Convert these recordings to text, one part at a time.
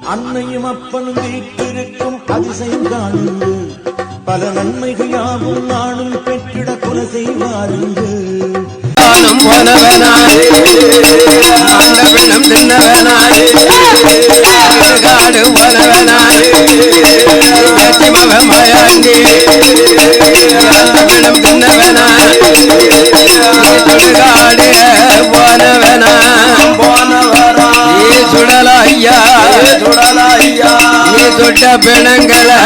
அன்னையும் அப்பனும் வீட்டிருக்கும் அதிசயம் காணுங்கள் பல நன்மைகள் யாவும் நானும் பெற்றிட கொலை செய்வாருங்கள் தானம் போனவனாய் ஆண்டவனம் தின்னவனாய் காடு போனவனாய் நீ சுட்ட பிணங்களை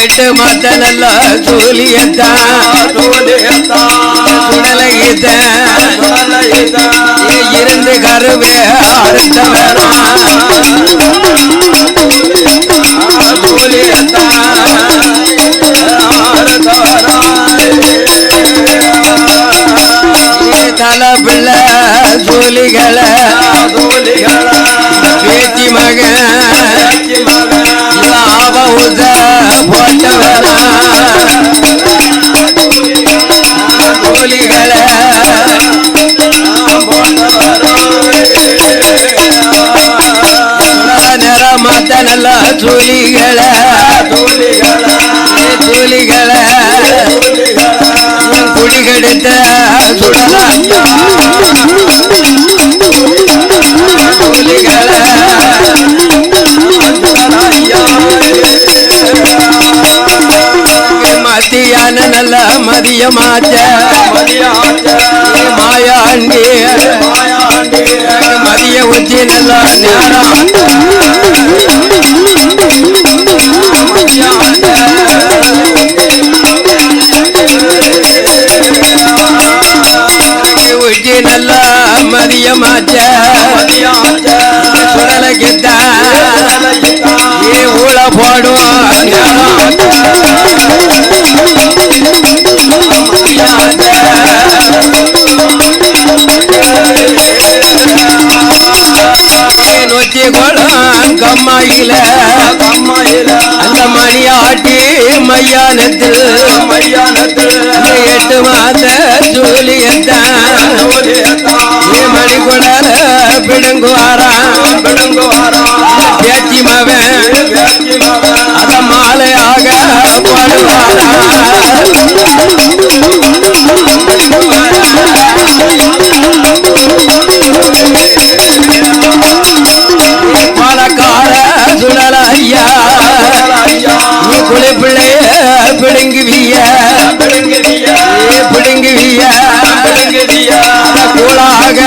எட்டு மாத்த நல்ல சூலியத்தான் இருந்து கருவே அறுத்தவனா நல்ல துளிகள துளிகள. குடிகெடுத்த சுடலாயா மத்தியான நல்ல மதியமாச்ச மாயாண்டி மதிய உச்சி நல்ல நேரம் நேரம் நொச்சி குளம் கம்மாயில அந்த மணியாட்டி மையானத்தில் எட்டு மாத சூலியத்தான் மணி குடல பிடுங்குவாரா பேச்சி மவன் அத மாலையாக பாடுவாரா பாலக்கார சுடல ஐயா நீ குளிப்பிள்ளைய பிடுங்குவிய. ஏ பிடுங்குவிய கூழாக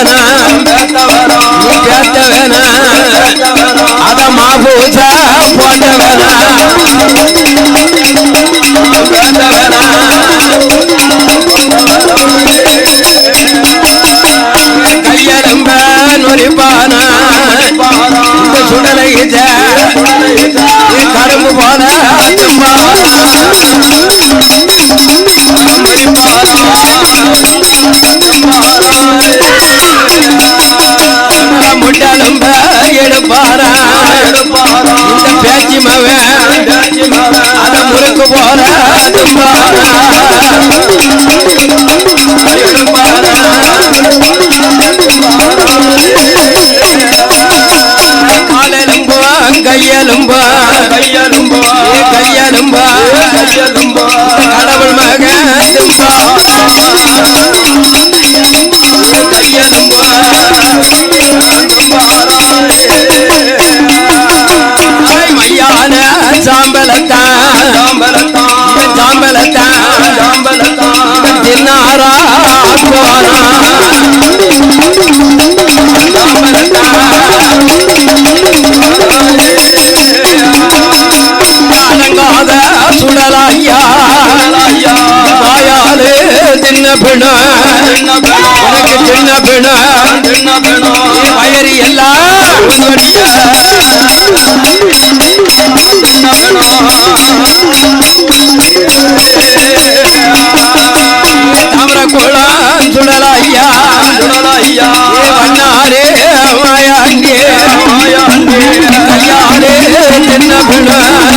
பேத்த வேணா நீ பேத்த அத மாபூச போட்ட வேணா நொறிப்பானா இந்த சுடலை கரும்பு போல முட்டலும்ப அத முறுக்கு காலெலும்போ கையெலும்போ. கையெலும்போ. கடவுள் மக காணங்காத சுடலாயா தாயாலே தின்ன பிண உனக்கு தின்ன பிண பயறி எல்லாம் வண்ணாரே மாயாண்டி கையாரே சின்ன பிணம் எல்லாம்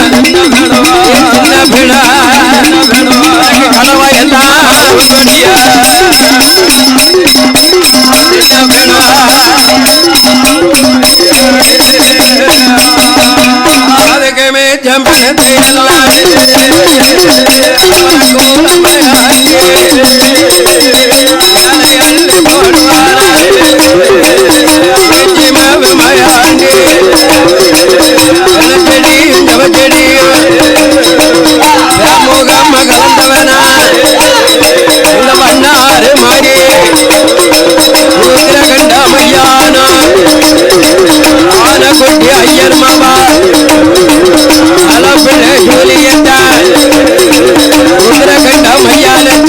அதுக்குமே ஜம்பத்தை எல்லாம்